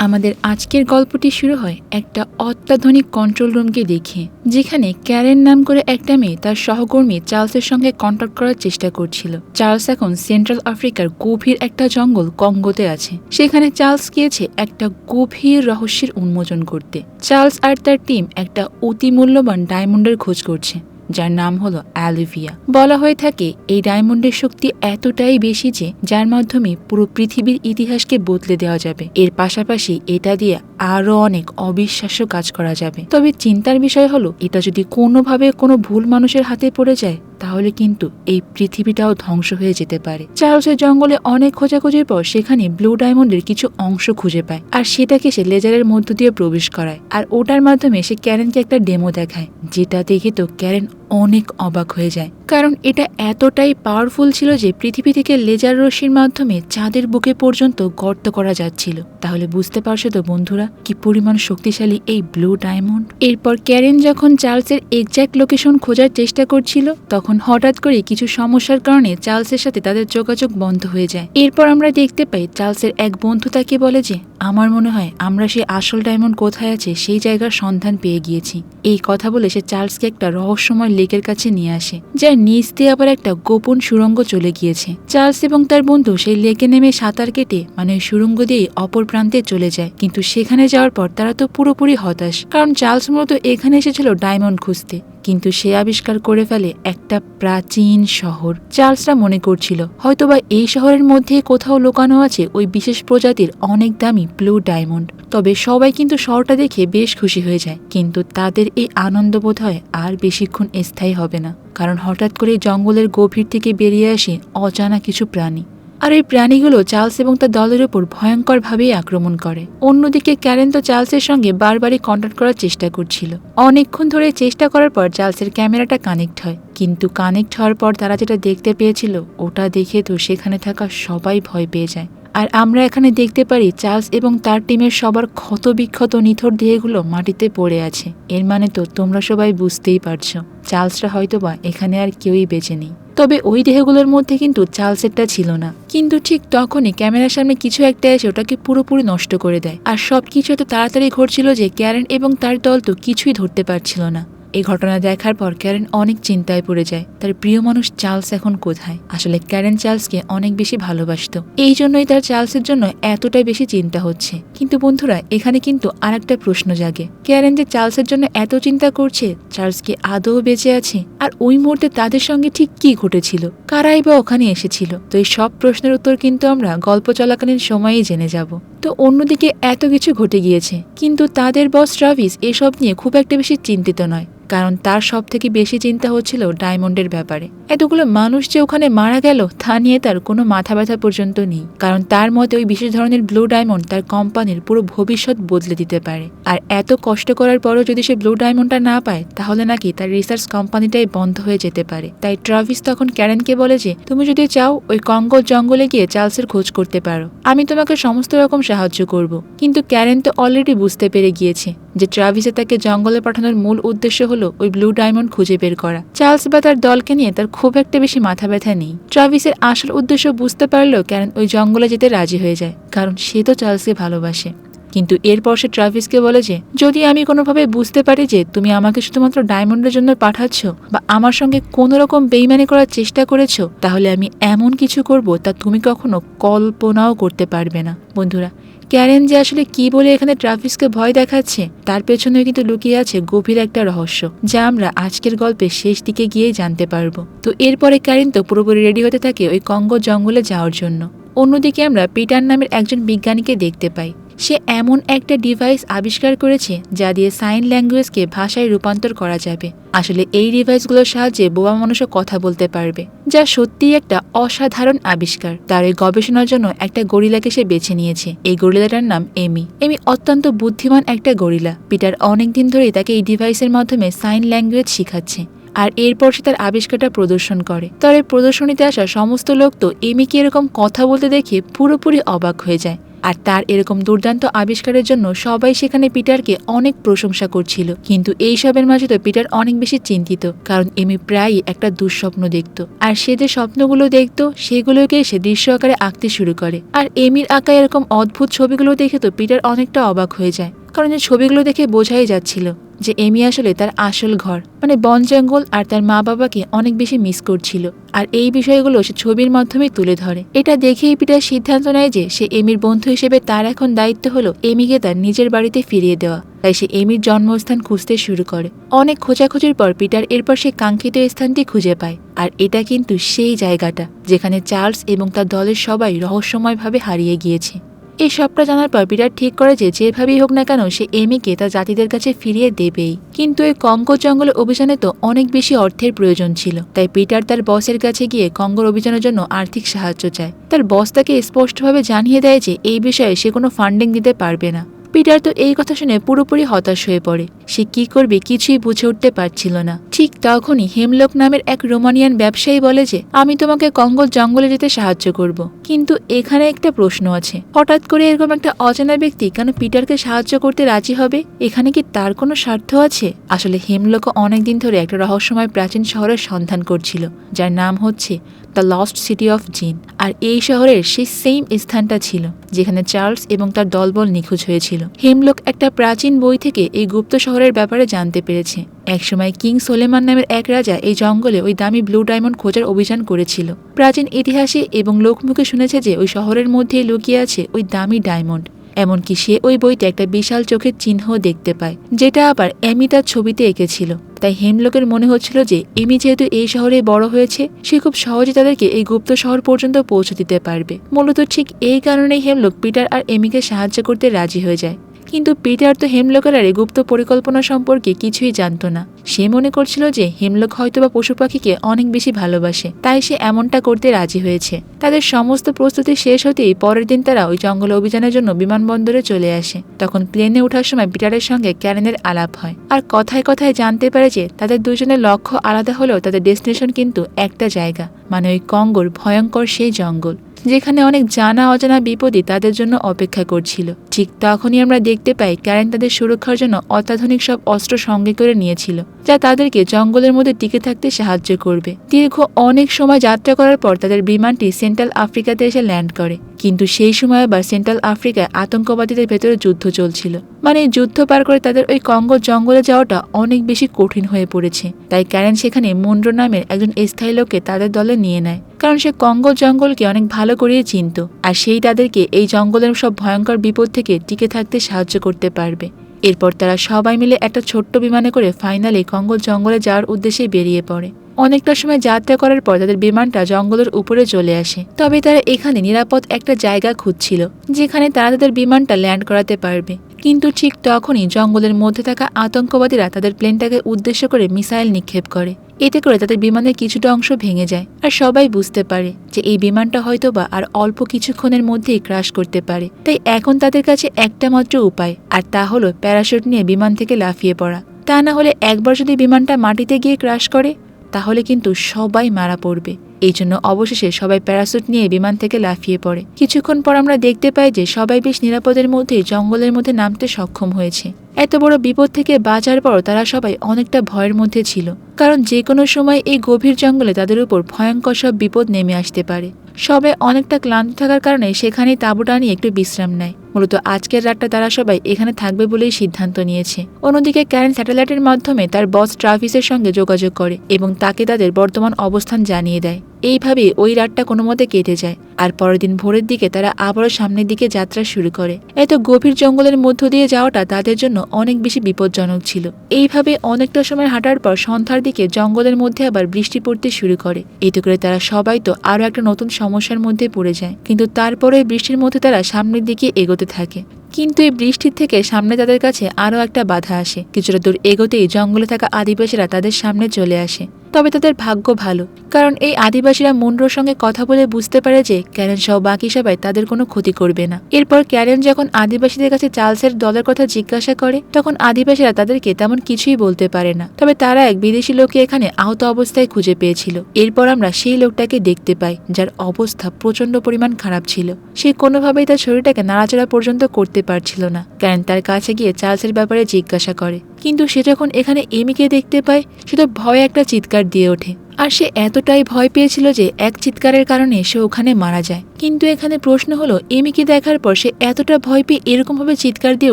আমাদের আজকের গল্পটি শুরু হয় একটা অত্যাধুনিক কন্ট্রোল রুমকে দেখে, যেখানে ক্যারেন নাম করে একটা মেয়ে তার সহকর্মী চার্লসের সঙ্গে কন্ট্যাক্ট করার চেষ্টা করছিল। চার্লস এখন সেন্ট্রাল আফ্রিকার গভীর একটা জঙ্গল কঙ্গোতে আছে। সেখানে চার্লস গিয়েছে একটা গভীর রহস্যের উন্মোচন করতে। চার্লস আর তার টিম একটা অতি মূল্যবান ডায়মন্ডের খোঁজ করছে। যার নাম হলো অ্যালিভিয়া বলা হয়ে থাকে এই ডায়মন্ডের শক্তি এতটাই বেশি যে যার মাধ্যমে পুরো পৃথিবীর ইতিহাসকে বদলে দেওয়া যাবে। এর পাশাপাশি এটা দিয়ে আরও অনেক অবিশ্বাস্য কাজ করা যাবে। তবে চিন্তার বিষয় হলো, এটা যদি কোনোভাবে কোনো ভুল মানুষের হাতে পড়ে যায়, তাহলে কিন্তু এই পৃথিবীটাও ধ্বংস হয়ে যেতে পারে। চার্লসের জঙ্গলে অনেক খোঁজাখুঁজির পর সেখানে ব্লু ডায়মন্ডের কিছু অংশ খুঁজে পায়, আর সেটাকে সে লেজারের মধ্য দিয়ে প্রবেশ করায়। আর ওটার মাধ্যমে সে ক্যারেনকে একটা ডেমো দেখায়, যেটা দেখে তো ক্যারেন অনেক অবাক হয়ে যায়। কারণ এটা এতটাই পাওয়ারফুল ছিল যে পৃথিবী থেকে লেজার রশ্মির মাধ্যমে চাঁদের বুকে পর্যন্ত গর্ত করা যাচ্ছিল। তাহলে বুঝতে পারছ তো বন্ধুরা কি পরিমাণ শক্তিশালী এই ব্লু ডায়মন্ড এরপর ক্যারেন যখন চার্লসের এক্স্যাক্ট লোকেশন খোঁজার চেষ্টা করছিল, তখন হঠাৎ করে কিছু সমস্যার কারণে চার্লসের সাথে তাদের যোগাযোগ বন্ধ হয়ে যায়। এরপর আমরা দেখতে পাই চার্লসের এক বন্ধু তাকে বলে যে আমার মনে হয় আমরা সেই আসল ডায়মন্ড কোথায় আছে সেই জায়গার সন্ধান পেয়ে গিয়েছি। এই কথা বলে সে চার্লসকে একটা রহস্যময় লেকের কাছে নিয়ে আসে, যার নিচ দিয়ে আবার একটা গোপন সুড়ঙ্গ চলে গিয়েছে। চার্লস এবং তার বন্ধু সেই লেকে নেমে সাঁতার কেটে মানে ওই সুড়ঙ্গ দিয়ে অপর প্রান্তে চলে যায়। কিন্তু সেখানে যাওয়ার পর তারা তো পুরোপুরি হতাশ, কারণ চার্লস মূলত এখানে এসেছিল ডায়মন্ড খুঁজতে। কিন্তু সে আবিষ্কার করে ফেলে একটা প্রাচীন শহর। চার্লসরা মনে করছিল, হয়তোবা এই শহরের মধ্যে কোথাও লুকানো আছে ওই বিশেষ প্রজাতির অনেক দামি ব্লু ডায়মন্ড। তবে সবাই কিন্তু শহরটা দেখে বেশ খুশি হয়ে যায়, কিন্তু তাদের এই আনন্দ বোধ হয় আর বেশিক্ষণ স্থায়ী হবে না। কারণ হঠাৎ করে জঙ্গলের গভীর থেকে বেরিয়ে আসে অজানা কিছু প্রাণী। আর এই প্রাণীগুলো চার্লস এবং তার দলের উপর ভয়ঙ্করভাবেই আক্রমণ করে। অন্যদিকে ক্যারেন তো চার্লসের সঙ্গে বারবারই কন্ট্যাক্ট করার চেষ্টা করছিল। অনেকক্ষণ ধরে চেষ্টা করার পর চার্লসের ক্যামেরাটা কানেক্ট হয়। কিন্তু কানেক্ট হওয়ার পর তারা যেটা দেখতে পেয়েছিল, ওটা দেখে তো সেখানে থাকা সবাই ভয় পেয়ে যায়। আর আমরা এখানে দেখতে পারি চার্লস এবং তার টিমের সবার ক্ষত বিক্ষত নিথর দেহগুলো মাটিতে পড়ে আছে। এর মানে তো তোমরা সবাই বুঝতেই পারছ। চার্লসরা হয়তোবা এখানে আর কেউই বেঁচে নেই। তবে ওই দেহগুলোর মধ্যে কিন্তু চাল সেটটা ছিল না। কিন্তু ঠিক তখনই ক্যামেরার সামনে কিছু একটা এসে ওটাকে পুরোপুরি নষ্ট করে দেয়। আর সব কিছু এত তাড়াতাড়ি ঘটছিল যে ক্যারেন এবং তার দল তো কিছুই ধরতে পারছিল না। এই ঘটনা দেখার পর ক্যারেন অনেক চিন্তায় পড়ে যায়। তার প্রিয় মানুষ চার্লস এখন কোথায়? আসলে ক্যারেন চার্লসকে অনেক বেশি ভালোবাসত। এই জন্যই তার চার্লসের জন্য এতটাই বেশি চিন্তা হচ্ছে। কিন্তু বন্ধুরা, এখানে কিন্তু আর একটা প্রশ্ন জাগে। ক্যারেন যে চার্লসের জন্য এত চিন্তা করছে, চার্লস কি আদৌ বেঁচে আছে? আর ওই মুহূর্তে তাদের সঙ্গে ঠিক কি ঘটেছিল? কারাই বা ওখানে এসেছিল? তো এই সব প্রশ্নের উত্তর কিন্তু আমরা গল্প চলাকালীন সময়েই জেনে যাব। তো অন্যদিকে এত কিছু ঘটে গিয়েছে। কিন্তু তাদের বস ট্রাভিস এসব নিয়ে খুব একটা বেশি চিন্তিত নয়, কারণ তার সব থেকে বেশি চিন্তা হচ্ছিল ডায়মন্ডের ব্যাপারে। এতগুলো মানুষ যে ওখানে মারা গেল, তা নিয়ে তার কোনো মাথা ব্যথা পর্যন্ত নেই, কারণ তার মতে ওই বিশেষ ধরনের ব্লু ডায়মন্ড তার কোম্পানির পুরো ভবিষ্যৎ বদলে দিতে পারে। আর এত কষ্ট করার পরও যদি সে ব্লু ডায়মন্ডটা না পায়, তাহলে নাকি তার রিসার্চ কোম্পানিটাই বন্ধ হয়ে যেতে পারে। তাই ট্রাভিস তখন ক্যারেনকে বলে যে, তুমি যদি চাও, ওই কঙ্গল জঙ্গলে গিয়ে চার্লসের খোঁজ করতে পারো। আমি তোমাকে সমস্ত রকম সাহায্য করব। কিন্তু ক্যারেন তো অলরেডি বুঝতে পেরে গিয়েছে যে ট্রাভিসে তাকে জঙ্গলে পাঠানোর মূল উদ্দেশ্য হলো ওই ব্লু ডায়মন্ড খুঁজে বের করা। চার্লস বা তার দলকে নিয়ে তার খুব একটা বেশি মাথা ব্যথা নেই। ট্রাভিসের আসল উদ্দেশ্য বুঝতে পারলেও ক্যারেন ওই জঙ্গলে যেতে রাজি হয়ে যায়, কারণ সে তো চার্লসকে ভালোবাসে। কিন্তু এরপর সে ট্রাভিসকে বলে যে, যদি আমি কোনোভাবে বুঝতে পারি যে তুমি আমাকে শুধুমাত্র ডায়মন্ডের জন্য পাঠাচ্ছ বা আমার সঙ্গে কোনো রকম বেইমানি করার চেষ্টা করেছ, তাহলে আমি এমন কিছু করব তা তুমি কখনো কল্পনাও করতে পারবে না। বন্ধুরা, ক্যারেন যে আসলে কি বলে এখানে ট্রাভিসকে ভয় দেখাচ্ছে, তার পেছনে কিন্তু লুকিয়ে আছে গভীর একটা রহস্য, যা আমরা আজকের গল্পের শেষ দিকে গিয়েই জানতে পারব। তো এরপরে ক্যারেন তো পুরোপুরি রেডি হতে থাকে ওই কঙ্গ জঙ্গলে যাওয়ার জন্য। অন্যদিকে আমরা পিটার নামের একজন বিজ্ঞানীকে দেখতে পাই। সে এমন একটা ডিভাইস আবিষ্কার করেছে যা দিয়ে সাইন ল্যাঙ্গুয়েজকে ভাষায় রূপান্তর করা যাবে। আসলে এই ডিভাইসগুলোর সাহায্যে বোবা মানুষও কথা বলতে পারবে, যা সত্যিই একটা অসাধারণ আবিষ্কার। তার এই গবেষণার জন্য একটা গরিলাকে সে বেছে নিয়েছে। এই গরিলাটার নাম এমি। এমি অত্যন্ত বুদ্ধিমান একটা গরিলা। পিটার অনেকদিন ধরেই তাকে এই ডিভাইসের মাধ্যমে সাইন ল্যাঙ্গুয়েজ শিখাচ্ছে, আর এরপর সে তার আবিষ্কারটা প্রদর্শন করে। তার এই প্রদর্শনীতে আসা সমস্ত লোক তো এমিকে এরকম কথা বলতে দেখে পুরোপুরি অবাক হয়ে যায়। আর তার এরকম দুর্দান্ত আবিষ্কারের জন্য সবাই সেখানে পিটারকে অনেক প্রশংসা করছিল। কিন্তু এইসবের মাঝে তো পিটার অনেক বেশি চিন্তিত, কারণ এমি প্রায়ই একটা দুঃস্বপ্ন দেখত। আর সে যে স্বপ্নগুলো দেখত, সেগুলোকে সে দৃশ্য আকারে আঁকতে শুরু করে। আর এমির আঁকা এরকম অদ্ভুত ছবিগুলো দেখে তো পিটার অনেকটা অবাক হয়ে যায়। কারণ এই ছবিগুলো দেখে বোঝাই যাচ্ছিল যে এমি আসলে তার আসল ঘর মানে বন জঙ্গল আর তার মা বাবাকে অনেক বেশি মিস করছিল। আর এই বিষয়গুলো সে ছবির মাধ্যমে তুলে ধরে। এটা দেখেই পিটার সিদ্ধান্ত নেয় যে সে এমির বন্ধু হিসেবে তার এখন দায়িত্ব হলো এমিকে তার নিজের বাড়িতে ফিরিয়ে দেওয়া। তাই সে এমির জন্মস্থান খুঁজতে শুরু করে। অনেক খোঁজাখুঁজির পর পিটার এরপর সে কাঙ্ক্ষিত স্থানটি খুঁজে পায়। আর এটা কিন্তু সেই জায়গাটা, যেখানে চার্লস এবং তার দলের সবাই রহস্যময়ভাবে হারিয়ে গিয়েছে। এই সবটা জানার পর বিরাট ঠিক করে যে যেভাবেই হোক না কেন সে এমিকে তার জাতিদের কাছে ফিরিয়ে দেবেই। কিন্তু এই কঙ্গো জঙ্গলের অভিযানে তো অনেক বেশি অর্থের প্রয়োজন ছিল। তাই পিটার তার বসের কাছে গিয়ে কঙ্গোর অভিযানের জন্য আর্থিক সাহায্য চায়। তার বস তাকে স্পষ্টভাবে জানিয়ে দেয় যে এই বিষয়ে সে কোনো ফান্ডিং দিতে পারবে না। পিটার তো এই কথা শুনে পুরোপুরি হতাশ হয়ে পড়ে। সে কি করবে কিছুই বুঝে উঠতে পারছিল না। ঠিক তখনই হেমলোক নামের এক রোমানিয়ান ব্যবসায়ী বলে যে, আমি তোমাকে কঙ্গল জঙ্গলে যেতে সাহায্য করব। কিন্তু এখানে একটা প্রশ্ন আছে। হঠাৎ করে এরকম একটা অজানা ব্যক্তি কেন পিটারকে সাহায্য করতে রাজি হবে? এখানে কি তার কোনো স্বার্থ আছে? আসলে হেমলোক অনেকদিন ধরে একটা রহস্যময় প্রাচীন শহরের সন্ধান করছিল, যার নাম হচ্ছে দ্য লস্ট সিটি অফ জিন। আর এই শহরের সেই সেম স্থানটা ছিল, যেখানে চার্লস এবং তার দলবল নিখোঁজ হয়েছিল। হেমলোক একটা প্রাচীন বই থেকে এই গুপ্ত শহরের ব্যাপারে জানতে পেরেছে। একসময় কিং সোলেমান নামের এক রাজা এই জঙ্গলে ওই দামি ব্লু ডায়মন্ড খোঁজার অভিযান করেছিল। প্রাচীন ইতিহাসে এবং লোকমুখে শুনেছে যে ওই শহরের মধ্যেই লুকিয়ে আছে ওই দামি ডায়মন্ড। এমনকি সে ওই বইতে একটা বিশাল চোখের চিহ্ন দেখতে পায়, যেটা আবার এমি তার ছবিতে এঁকেছিল। তাই হেমলোকের মনে হচ্ছিল যে এমি যেহেতু এই শহরে বড় হয়েছে, সে খুব সহজে তাদেরকে এই গুপ্ত শহর পর্যন্ত পৌঁছে দিতে পারবে। মূলত ঠিক এই কারণেই হেমলোক পিটার আর এমিকে সাহায্য করতে রাজি হয়ে যায়। কিন্তু পিটার তো হেমলোকের আর এই গুপ্ত পরিকল্পনা সম্পর্কে কিছুই জানতো না। সে মনে করছিল যে হেমলোক হয়তোবা পশু পাখিকে অনেক বেশি ভালোবাসে, তাই সে এমনটা করতে রাজি হয়েছে। তাদের সমস্ত প্রস্তুতি শেষ হতেই পরের দিন তারা ওই জঙ্গল অভিযানের জন্য বিমানবন্দরে চলে আসে। তখন প্লেনে ওঠার সময় পিটারের সঙ্গে ক্যারেনের আলাপ হয়। আর কথায় কথায় জানতে পারে যে তাদের দুজনের লক্ষ্য আলাদা হলেও তাদের ডেস্টিনেশন কিন্তু একটা জায়গা মানে ওই কঙ্গোর ভয়ঙ্কর সেই জঙ্গল। যেখানে অনেক জানা অজানা বিপদই তাদের জন্য অপেক্ষা করছিল। ঠিক তখনই আমরা দেখতে পাই ক্যারেন তাদের সুরক্ষার জন্য অত্যাধুনিক সব অস্ত্র সঙ্গে করে নিয়েছিল, যা তাদেরকে জঙ্গলের মধ্যে টিকে থাকতে সাহায্য করবে। দীর্ঘ অনেক সময় যাত্রা করার পর তাদের বিমানটি সেন্ট্রাল আফ্রিকাতে এসে ল্যান্ড করে। কিন্তু সেই সময় আবার সেন্ট্রাল আফ্রিকায় আতঙ্কবাদীদের ভেতরে যুদ্ধ চলছিল। মানে যুদ্ধ পার করে তাদের ওই কঙ্গো জঙ্গলে যাওয়াটা অনেক বেশি কঠিন হয়ে পড়েছে। তাই ক্যারেন সেখানে মুন্ড্রো নামের একজন স্থায়ী লোককে তাদের দলে নিয়ে নেয়। কারণ সে কঙ্গো জঙ্গলকে অনেক ভালো করিয়ে চিনত। আর সেই তাদেরকে এই জঙ্গলের সব ভয়ঙ্কর বিপদ থেকে টিকে থাকতে সাহায্য করতে পারবে। এরপর তারা সবাই মিলে একটা ছোট্ট বিমানে করে ফাইনালে কঙ্গো জঙ্গলে যাওয়ার উদ্দেশ্যে বেরিয়ে পড়ে। অনেকটা সময় যাত্রা করার পর তাদের বিমানটা জঙ্গলের উপরে চলে আসে। তবে তারা এখানে নিরাপদ একটা জায়গা খুঁজছিল, যেখানে তারা তাদের বিমানটা ল্যান্ড করাতে পারবে। কিন্তু ঠিক তখনই জঙ্গলের মধ্যে থাকা আতঙ্কবাদীরা তাদের প্লেনটাকে উদ্দেশ্য করে মিসাইল নিক্ষেপ করে। এতে করে তাদের বিমানের কিছুটা অংশ ভেঙে যায়। আর সবাই বুঝতে পারে যে এই বিমানটা হয়তোবা আর অল্প কিছুক্ষণের মধ্যেই ক্রাশ করতে পারে। তাই এখন তাদের কাছে একটা মাত্র উপায়, আর তা হলো প্যারাশুট নিয়ে বিমান থেকে লাফিয়ে পড়া। তা না হলে একবার যদি বিমানটা মাটিতে গিয়ে ক্রাশ করে তাহলে কিন্তু সবাই মারা পড়বে। এই জন্য অবশেষে সবাই প্যারাসুট নিয়ে বিমান থেকে লাফিয়ে পড়ে। কিছুক্ষণ পর আমরা দেখতে পাই যে সবাই বেশ নিরাপদের মধ্যে জঙ্গলের মধ্যে নামতে সক্ষম হয়েছে। এত বড় বিপদ থেকে বাঁচার পর তারা সবাই অনেকটা ভয়ের মধ্যে ছিল। কারণ যে কোনো সময় এই গভীর জঙ্গলে তাদের উপর ভয়ঙ্কর সব বিপদ নেমে আসতে পারে। সবে অনেকটা ক্লান্ত থাকার কারণে সেখানেই তাঁবুটা নিয়ে একটু বিশ্রাম নেয়। মূলত আজকের রাতটা তারা সবাই এখানে থাকবে বলেই সিদ্ধান্ত নিয়েছে। অন্যদিকে ক্যারেন স্যাটেলাইটের মাধ্যমে তার বস ট্রাভিসের সঙ্গে যোগাযোগ করে এবং তাকে তাদের বর্তমান অবস্থান জানিয়ে দেয়। এইভাবে ওই রাতটা কোনো মতে কেটে যায়। আর পরের দিন ভোরের দিকে তারা আবারও সামনের দিকে যাত্রা শুরু করে। এত গভীর জঙ্গলের মধ্য দিয়ে যাওয়াটা তাদের জন্য অনেক বেশি বিপজ্জনক ছিল। এইভাবে অনেকটা সময় হাঁটার পর সন্ধ্যার দিকে জঙ্গলের মধ্যে আবার বৃষ্টি পড়তে শুরু করে। এতে করে তারা সবাই তো আরও একটা নতুন সমস্যার মধ্যে পড়ে যায়। কিন্তু তারপরে বৃষ্টির মধ্যে তারা সামনের দিকে এগোতে থাকে। কিন্তু এই বৃষ্টির থেকে সামনে তাদের কাছে আরও একটা বাধা আসে। কিছুটা দূর এগোতেই জঙ্গলে থাকা আদিবাসীরা তাদের সামনে চলে আসে। তবে তাদের ভাগ্য ভালো। কারণ এই আদিবাসীরা মুন্ড্রোর সঙ্গে কথা বলে বুঝতে পারে যে ক্যারেন সহ বাকি সবাই তাদের কোনো ক্ষতি করবে না। এরপর ক্যারেন যখন আদিবাসীদের কাছে চার্লসের দলের কথা জিজ্ঞাসা করে, তখন আদিবাসীরা তাদেরকে তেমন কিছুই বলতে পারে না। তবে তারা এক বিদেশি লোককে এখানে আহত অবস্থায় খুঁজে পেয়েছিল। এরপর আমরা সেই লোকটাকে দেখতে পাই, যার অবস্থা প্রচণ্ড পরিমাণ খারাপ ছিল। সে কোনোভাবেই তার শরীরটাকে নাড়াচাড়া পর্যন্ত করতে পারছিল না। ক্যারেন তার কাছে গিয়ে চার্লসের ব্যাপারে জিজ্ঞাসা করে। কিন্তু সে যখন এখানে এমিকে দেখতে পায়, সে তো ভয়ে একটা চিৎকার দিয়ে ওঠে। আর সে এতটাই ভয় পেয়েছিল যে এক চিৎকারের কারণে সে ওখানে মারা যায়। কিন্তু এখানে প্রশ্ন হলো, এমিকে দেখার পর সে এতটা ভয় পেয়ে এরকম ভাবে চিৎকার দিয়ে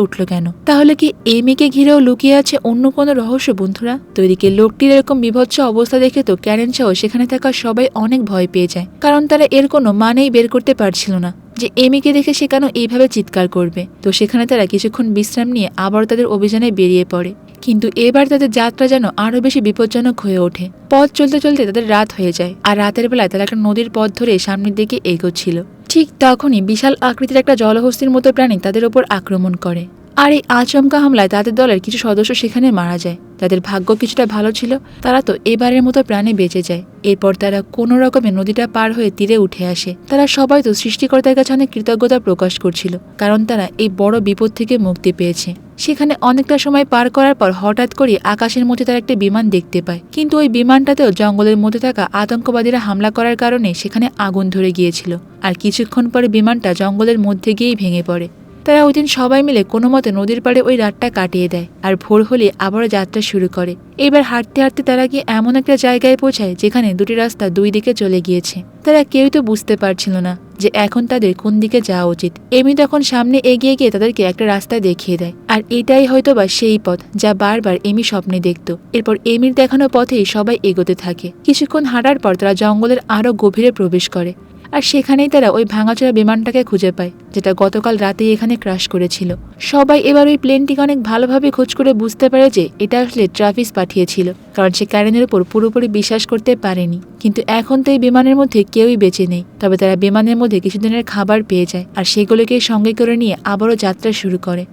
উঠল কেন? তাহলে কি এমিকে ঘিরেও লুকিয়ে আছে অন্য কোনো রহস্য, বন্ধুরা? তো এদিকে লোকটির এরকম বিভৎস অবস্থা দেখে তো ক্যারেন সহ সেখানে থাকা সবাই অনেক ভয় পেয়ে যায়। কারণ তারা এর কোনো মানেই বের করতে পারছিল না যে এমিকে দেখে সে কেন এইভাবে চিৎকার করবে। তো সেখানে তারা কিছুক্ষণ বিশ্রাম নিয়ে আবার তাদের অভিযানে বেরিয়ে পড়ে। কিন্তু এবার তাদের যাত্রা যেন আরও বেশি বিপজ্জনক হয়ে ওঠে। পথ চলতে চলতে তাদের রাত হয়ে যায়, আর রাতের বেলায় তারা একটা নদীর পথ ধরে সামনের দিকে এগোচ্ছিল। ঠিক তখনই বিশাল আকৃতির একটা জলহস্তির মতো প্রাণী তাদের ওপর আক্রমণ করে। আর এই আচমকা হামলায় তাদের দলের কিছু সদস্য সেখানে মারা যায়। তাদের ভাগ্য কিছুটা ভালো ছিল, তারা তো এবারের মতো প্রাণে বেঁচে যায়। এরপর তারা কোনো রকমে নদীটা পার হয়ে তীরে উঠে আসে। তারা সবাই তো সৃষ্টিকর্তার কাছে অনেক কৃতজ্ঞতা প্রকাশ করছিল, কারণ তারা এই বড় বিপদ থেকে মুক্তি পেয়েছে। সেখানে অনেকটা সময় পার করার পর হঠাৎ করে আকাশের মধ্যে তারা একটা বিমান দেখতে পায়। কিন্তু ওই বিমানটাতেও জঙ্গলের মধ্যে থাকা আতঙ্কবাদীরা হামলা করার কারণে সেখানে আগুন ধরে গিয়েছিল। আর কিছুক্ষণ পরে বিমানটা জঙ্গলের মধ্যে গিয়েই ভেঙে পড়ে। তারা ওই দিন সবাই মিলে কোনো মতে নদীর পাড়ে ওই রাতটা কাটিয়ে দেয় আর ভোর হলে আবারও যাত্রা শুরু করে। এবার হাঁটতে হাঁটতে তারা গিয়ে এমন একটা জায়গায় পৌঁছায় যেখানে দুটি রাস্তা দুই দিকে চলে গিয়েছে। তারা কেউই তো বুঝতে পারছিল না যে এখন তাদের কোন দিকে যাওয়া উচিত। এমনি তখন সামনে এগিয়ে গিয়ে তাদেরকে একটা রাস্তা দেখিয়ে দেয়। আর এটাই হয়তো বা সেই পথ যা বারবার এমি স্বপ্নে দেখত। এরপর এমির দেখানো পথেই সবাই এগোতে থাকে। কিছুক্ষণ হাঁটার পর তারা জঙ্গলের আরও গভীরে প্রবেশ করে। আর সেখানেই তারা ওই ভাঙাচোরা বিমানটাকে খুঁজে পায়, যেটা গতকাল রাতেই এখানে ক্রাশ করেছিল। সবাই এবার ওই প্লেনটিকে অনেক ভালোভাবে খোঁজ করে বুঝতে পারে যে এটা আসলে ট্রাফিস পাঠিয়েছিল, কারণ সে ক্যারেনের উপর পুরোপুরি বিশ্বাস করতে পারেনি। কিন্তু এখন তো এই বিমানের মধ্যে কেউই বেঁচে নেই, তবে তারা বিমানের মধ্যে কিছুদিনের খাবার পেয়ে যায় আর সেগুলোকে সঙ্গে করে নিয়ে আবারও যাত্রা শুরু করে।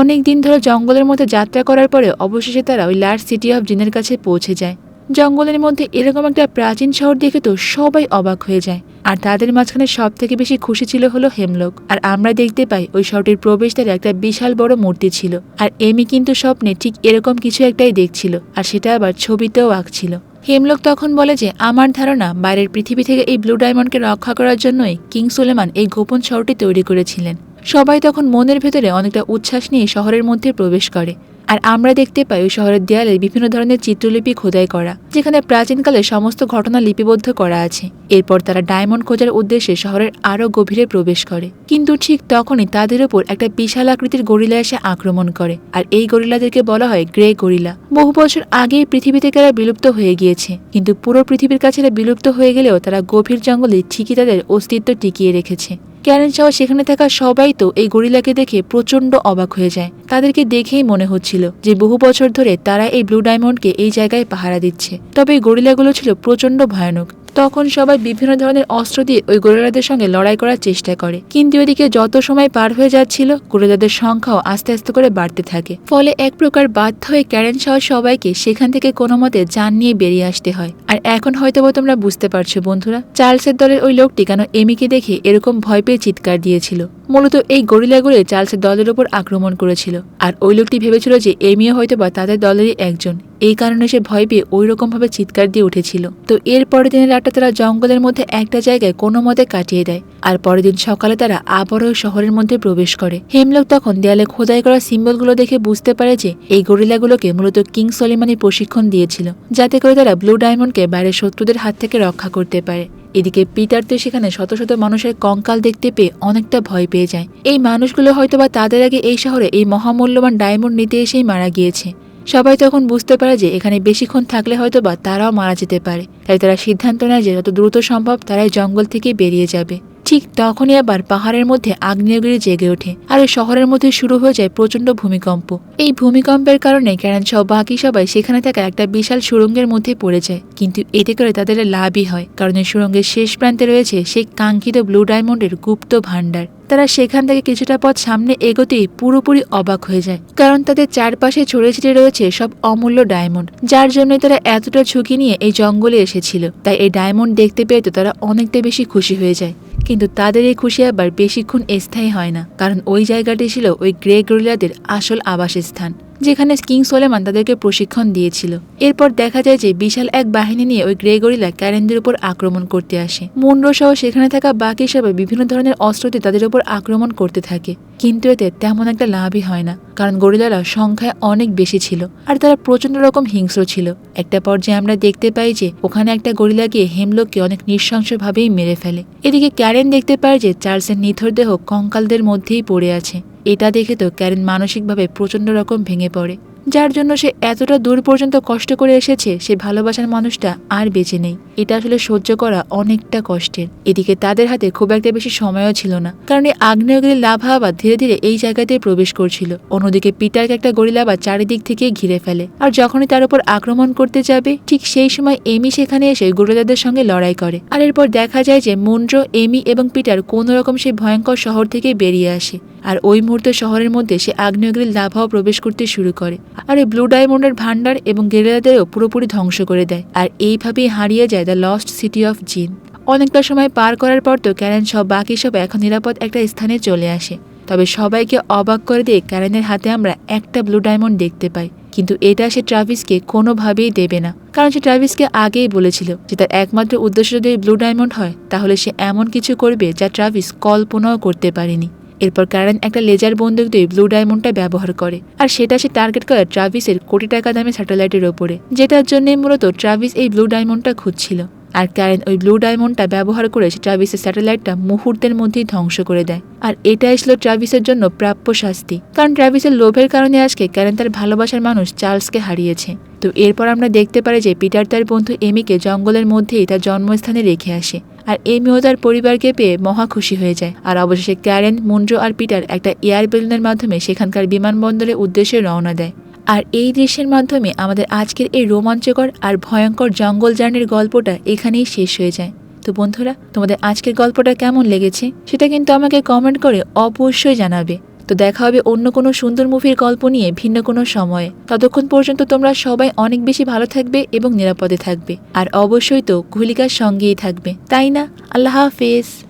অনেক দিন ধরে জঙ্গলের মধ্যে যাত্রা করার পরে অবশেষে তারা ওই লার্জ সিটি অফ জিনের কাছে পৌঁছে যায়। জঙ্গলের মধ্যে এরকম একটা প্রাচীন শহর দেখে তো সবাই অবাক হয়ে যায়। আর তাদের মাঝখানে সব থেকে বেশি খুশি ছিল হলো হেমলোক। আর আমরা দেখতে পাই ওই শহরটির প্রবেশদ্বারে একটা বিশাল বড় মূর্তি ছিল। আর এমি কিন্তু স্বপ্নে ঠিক এরকম কিছু একটাই দেখছিল, আর সেটা আবার ছবিতেও আঁকছিল। হেমলোক তখন বলে যে, আমার ধারণা বাইরের পৃথিবী থেকে এই ব্লু ডায়মন্ডকে রক্ষা করার জন্যই কিং সুলেমান এই গোপন শহরটি তৈরি করেছিলেন। সবাই তখন মনের ভেতরে অনেকটা উচ্ছ্বাস নিয়ে শহরের মধ্যে প্রবেশ করে। আর আমরা দেখতে পাই ওই শহরের দেয়ালে বিভিন্ন ধরনের চিত্রলিপি খোদাই করা, যেখানে প্রাচীনকালে সমস্ত ঘটনা লিপিবদ্ধ করা আছে। এরপর তারা ডায়মন্ড খোঁজার উদ্দেশ্যে শহরের আরও গভীরে প্রবেশ করে। কিন্তু ঠিক তখনই তাদের উপর একটা বিশাল আকৃতির গরিলা এসে আক্রমণ করে, আর এই গরিলাদেরকে বলা হয় গ্রে গরিলা। বহু বছর আগে পৃথিবী থেকে এরা বিলুপ্ত হয়ে গিয়েছে, কিন্তু পুরো পৃথিবীর কাছে এরা বিলুপ্ত হয়ে গেলেও তারা গভীর জঙ্গলে ঠিকই তাদের অস্তিত্ব টিকিয়ে রেখেছে। ক্যারেন সহ সেখানে থাকা সবাই তো এই গরিলাকে দেখে প্রচণ্ড অবাক হয়ে যায়। তাদেরকে দেখেই মনে হচ্ছিল যে বহু বছর ধরে তারা এই ব্লু ডায়মন্ডকে এই জায়গায় পাহারা দিচ্ছে। তবে এই গরিলাগুলো ছিল প্রচণ্ড ভয়ানক। তখন সবাই বিভিন্ন ধরনের অস্ত্র দিয়ে ওই গরিলাদের সঙ্গে লড়াই করার চেষ্টা করে। কিন্তু এদিকে যত সময় পার হয়ে যাচ্ছিল গরিলাদের সংখ্যাও আস্তে আস্তে করে বাড়তে থাকে। ফলে এক প্রকার বাধ্য হয়ে ক্যারেন সহ সবাইকে সেখান থেকে কোনো মতে যান নিয়ে বেরিয়ে আসতে হয়। আর এখন হয়তো বা তোমরা বুঝতে পারছ, বন্ধুরা। চার্লসের দলের ওই লোকটি কেন এমিকে দেখে এরকম ভয় পেয়ে চিৎকার দিয়েছিল? মূলত এই গরিলাগুলো চার্লসের দলের উপর আক্রমণ করেছিল। আর ওই লোকটি ভেবেছিল যে এমিও হয়তো বা তাদের দলেরই একজন। এই কারণে সে ভয় পেয়ে ওই রকম ভাবে চিৎকার দিয়ে উঠেছিল। তো এর পরের দিনের রাতটা তারা জঙ্গলের মধ্যে একটা জায়গায় কোনো মতে কাটিয়ে দেয়। আর পরের দিন সকালে তারা আবারও শহরের মধ্যে প্রবেশ করে। হেমলোক তখন দেয়ালে খোদাই করা সিম্বলগুলো দেখে বুঝতে পারে যে এই গরিলাগুলোকে মূলত কিং সলিমানি প্রশিক্ষণ দিয়েছিল, যাতে করে তারা ব্লু ডায়মন্ডকে বাইরের শত্রুদের হাত থেকে রক্ষা করতে পারে। এদিকে পিটার তো সেখানে শত শত মানুষের কঙ্কাল দেখতে পেয়ে অনেকটা ভয় পেয়ে যায়। এই মানুষগুলো হয়তোবা তাদের আগে এই শহরে এই মহামূল্যবান ডায়মন্ড নিতে এসেই মারা গিয়েছে। সবাই তখন বুঝতে পারে যে এখানে বেশিক্ষণ থাকলে হয়তো বা তারাও মারা যেতে পারে। তাই তারা সিদ্ধান্ত নেয় যে যত দ্রুত সম্ভব তারাই জঙ্গল থেকে বেরিয়ে যাবে। ঠিক তখনই আবার পাহাড়ের মধ্যে আগ্নেয়গিরি জেগে ওঠে আর শহরের মধ্যে শুরু হয়ে যায় প্রচণ্ড ভূমিকম্প। এই ভূমিকম্পের কারণে ক্যারেন সহ বাকি সবাই সেখানে থাকা একটা বিশাল সুড়ঙ্গের মধ্যে পড়ে যায়। কিন্তু এতে করে তাদের লাভই হয়, কারণ এই সুড়ঙ্গের শেষ প্রান্তে রয়েছে সেই কাঙ্ক্ষিত ব্লু ডায়মন্ডের গুপ্ত ভাণ্ডার। তারা সেখান থেকে কিছুটা পথ সামনে এগোতেই পুরোপুরি অবাক হয়ে যায়, কারণ তাদের চারপাশে ছড়িয়ে ছিটিয়ে রয়েছে সব অমূল্য ডায়মন্ড, যার জন্যই তারা এতটা ঝুঁকি নিয়ে এই জঙ্গলে এসেছিল। তাই এই ডায়মন্ড দেখতে পেয়ে তো তারা অনেকটা বেশি খুশি হয়ে যায়। কিন্তু তাদের এই খুশি আবার বেশিক্ষণ স্থায়ী হয় না, কারণ ওই জায়গাটি ছিল ওই গ্রে গরিলাদের আসল আবাসস্থান। যেখানে কিং সোলেমান তাদেরকে প্রশিক্ষণ দিয়েছিল। এরপর দেখা যায় যে বিশাল এক বাহিনী নিয়ে ওই গ্রে গরিলা ক্যারেনদের উপর আক্রমণ করতে আসে। মুন্ড্রো সহ সেখানে থাকা বাকি সবাই বিভিন্ন ধরনের অস্ত্র দিয়ে তাদের উপর আক্রমণ করতে থাকে। কিন্তু এতে তেমন একটা লাভই হয় না, কারণ গরিলারা সংখ্যায় অনেক বেশি ছিল আর তারা প্রচণ্ড রকম হিংস্র ছিল। একটা পর্যায়ে আমরা দেখতে পাই যে ওখানে একটা গরিলা গিয়ে হেমলোককে অনেক নৃশংসভাবেই মেরে ফেলে। এদিকে ক্যারেন দেখতে পায় যে চার্লসের নিথর দেহ কঙ্কালদের মধ্যেই পড়ে আছে। এটা দেখে তো ক্যারেন মানসিকভাবে প্রচণ্ড রকম ভেঙে পড়ে। যার জন্য সে এতটা দূর পর্যন্ত কষ্ট করে এসেছে, সে ভালোবাসার মানুষটা আর বেঁচে নেই। এটা আসলে সহ্য করা অনেকটা কষ্টের। এদিকে তাদের হাতে খুব একটা বেশি সময়ও ছিল না, কারণ এই আগ্নেয়গিরি লাভা আবার ধীরে ধীরে এই জায়গাতে প্রবেশ করছিল। অন্যদিকে পিটারকে একটা গরিলা আবার চারিদিক থেকে ঘিরে ফেলে। আর যখনই তার উপর আক্রমণ করতে যাবে, ঠিক সেই সময় এমি সেখানে এসে গরিলাদের সঙ্গে লড়াই করে। আর এরপর দেখা যায় যে মুন্ড্রো এমি এবং পিটার কোনো রকম সেই ভয়ঙ্কর শহর থেকে বেরিয়ে আসে। আর ওই মুহূর্তে শহরের মধ্যে সে আগ্নেয়গিরির লাভাও প্রবেশ করতে শুরু করে। আর এই ব্লু ডায়মন্ডের ভান্ডার এবং গেরিলাদেরও পুরোপুরি ধ্বংস করে দেয়। আর এইভাবেই হারিয়ে যায় দ্য লস্ট সিটি অফ জিন অনেকটা সময় পার করার পর তো ক্যারেন সব, বাকি সব এখন নিরাপদ একটা স্থানে চলে আসে। তবে সবাইকে অবাক করে দিয়ে ক্যারেনের হাতে আমরা একটা ব্লু ডায়মন্ড দেখতে পাই। কিন্তু এটা সে ট্রাভিসকে কোনোভাবেই দেবে না। কারণ সে ট্রাভিসকে আগেই বলেছিল যে তার একমাত্র উদ্দেশ্য যদি ব্লু ডায়মন্ড হয়, তাহলে সে এমন কিছু করবে যা ট্রাভিস কল্পনাও করতে পারেনি। এরপর কারেন একটা লেজার বন্দুক দিয়ে ব্লু ডায়মন্ডটা ব্যবহার করে, আর সেটা সে টার্গেট করে ট্রাভিসের কোটি টাকা দামে স্যাটেলাইটের ওপরে, যেটার জন্য মূলত ট্রাভিস এই ব্লু ডায়মন্ডটা খুঁজছিল। আর ক্যারেন ওই ব্লু ডায়মন্ডটা ব্যবহার করে সে ট্রাভিসের স্যাটেলাইটটা মুহূর্তের মধ্যেই ধ্বংস করে দেয়। আর এটাই ছিল ট্রাভিসের জন্য প্রাপ্য শাস্তি। কারণ ট্রাভিসের লোভের কারণে আজকে ক্যারেন তার ভালোবাসার মানুষ চার্লসকে হারিয়েছে। তো এরপর আমরা দেখতে পারি যে পিটার তার বন্ধু এমিকে জঙ্গলের মধ্যেই তার জন্মস্থানে রেখে আসে। আর এমিও তার পরিবারকে পেয়ে মহা খুশি হয়ে যায়। আর অবশেষে ক্যারেন মুন্ড্রো আর পিটার একটা এয়ার বেলুনের মাধ্যমে সেখানকার বিমানবন্দরের উদ্দেশ্যে রওনা দেয়। আর এই দৃশ্যের মাধ্যমে আমাদের আজকের এই রোমাঞ্চকর আর ভয়ঙ্কর জঙ্গল জার্নির গল্পটা এখানেই শেষ হয়ে যায়। তো বন্ধুরা, তোমাদের আজকের গল্পটা কেমন লেগেছে সেটা কিন্তু আমাকে কমেন্ট করে অবশ্যই জানাবে। তো দেখা হবে অন্য কোনো সুন্দর মুভির গল্প নিয়ে ভিন্ন কোনো সময়ে। ততক্ষণ পর্যন্ত তোমরা সবাই অনেক বেশি ভালো থাকবে এবং নিরাপদে থাকবে। আর অবশ্যই তো ঘুলিকার সঙ্গেই থাকবে। তাই না? আল্লাহ হাফেজ।